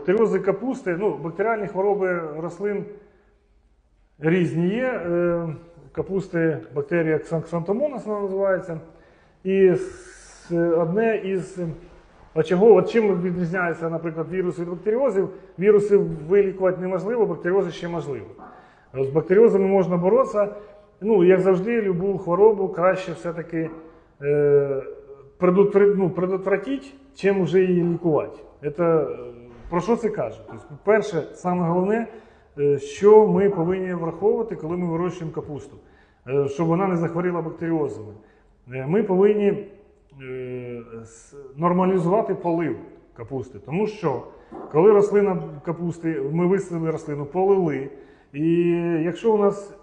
Бактеріози капусти, ну, бактеріальні хвороби рослин різні є. Е, Капусти бактерія Ксантомонас вона називається. І одне із очагових, от чим відрізняється, наприклад, вірус від бактеріозів, віруси вилікувати неможливо, бактеріози ще можливо. З бактеріозами можна боротися. Ну, як завжди, любу хворобу краще все-таки е, предотвра- ну, предотвратити, чим вже її лікувати. Це, е, про що це каже? Тобто, перше, саме головне, е, що ми повинні враховувати, коли ми вирощуємо капусту, е, щоб вона не захворіла бактеріозами. Е, Ми повинні нормалізувати полив капусти, тому що коли рослина капусти, ми висадили рослину, полили, і якщо у нас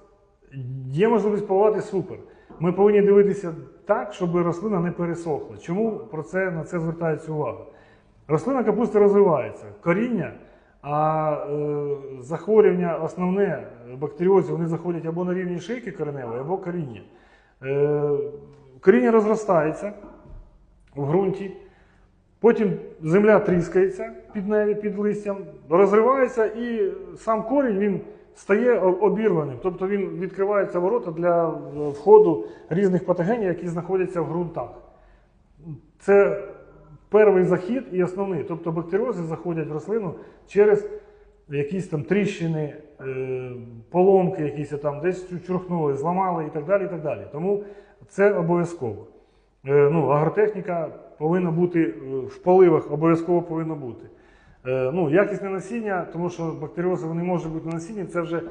Є можливість поливати супер. Ми повинні дивитися так, щоб рослина не пересохла. Чому про це на це звертається увага? Рослина капусти розвивається, коріння, а е, захворювання основне бактеріозів вони заходять або на рівні шийки кореневої, або коріння. Е, коріння розростається в ґрунті, Потім земля тріскається під нею, під листям, розривається, і сам корінь він стає обірваним. Тобто він відкривається ворота для входу різних патогенів, які знаходяться в ґрунтах. Це перший захід і основний. Тобто бактеріози заходять в рослину через якісь там тріщини, е, поломки, якісь там десь чурхнули, зламали і так далі. І так далі. Тому це обов'язково. Е, ну, агротехніка повинна бути е, в поливах, обов'язково повинна бути. Ну, якісне насіння, тому що бактеріози вони можуть бути на насінні. Це вже,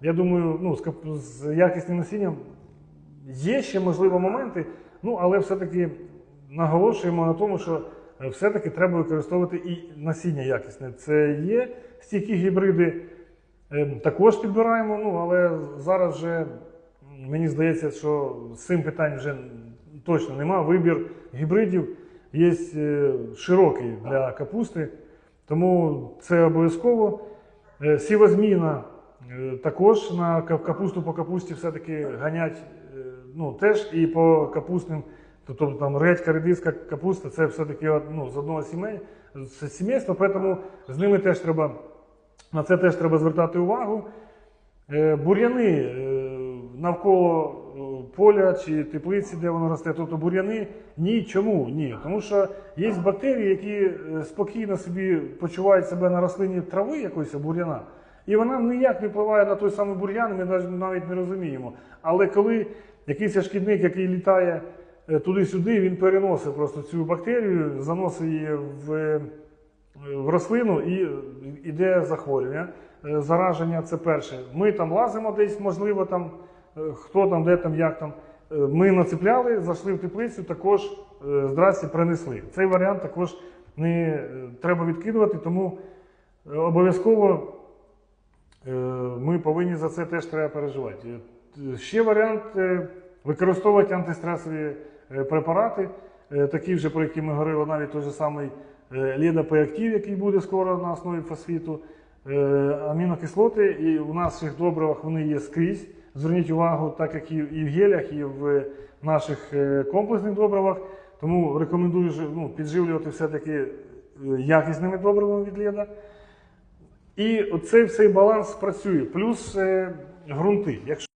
я думаю, ну, з, якісним насінням є ще можливо моменти, ну, але все-таки наголошуємо на тому, що все-таки треба використовувати і насіння якісне. Це є стійкі гібриди, е, також підбираємо, ну, але зараз вже мені здається, що з цим питань вже точно нема. Вибір гібридів є е, широкий для капусти, тому це обов'язково. Е, Сівозміна е, також на капусту по капусті все-таки ганять е, ну, теж і по капустним, тобто там редька, редиска, капуста це все-таки ну, з одного сімей, з сімейства, тому з ними теж треба, на це теж треба звертати увагу. Е, Бур'яни е, навколо е, поля чи теплиці, де воно росте, тобто бур'яни ні. Чому? Ні. Тому що є бактерії, які спокійно собі почувають себе на рослині трави якоїсь бур'яна, і вона ніяк не впливає на той самий бур'ян, ми навіть- не розуміємо. Але коли якийсь шкідник, який літає туди-сюди, він переносить просто цю бактерію, заносить її в е, в рослину і йде захворювання. Е, Зараження це перше. Ми там лазимо десь, можливо, там, е, хто там, де там, як там. Е, Ми нацепляли, зайшли в теплицю, також е, здрасті принесли. Цей варіант також не е, треба відкидувати, тому е, обов'язково е, ми повинні за це теж треба переживати. Е, Ще варіант е, використовувати антистресові е, препарати, е, такі вже, про які ми говорили, навіть той же самий е, лідопеактив, який буде скоро на основі фосфіту, е, амінокислоти, і в цих добривах вони є скрізь. Зверніть увагу, так як і в гелях, і в наших е, комплексних добривах. Тому рекомендую ну, підживлювати все-таки е, якісними добривами від ліда. І оцей цей баланс працює. Плюс е, ґрунти. Якщо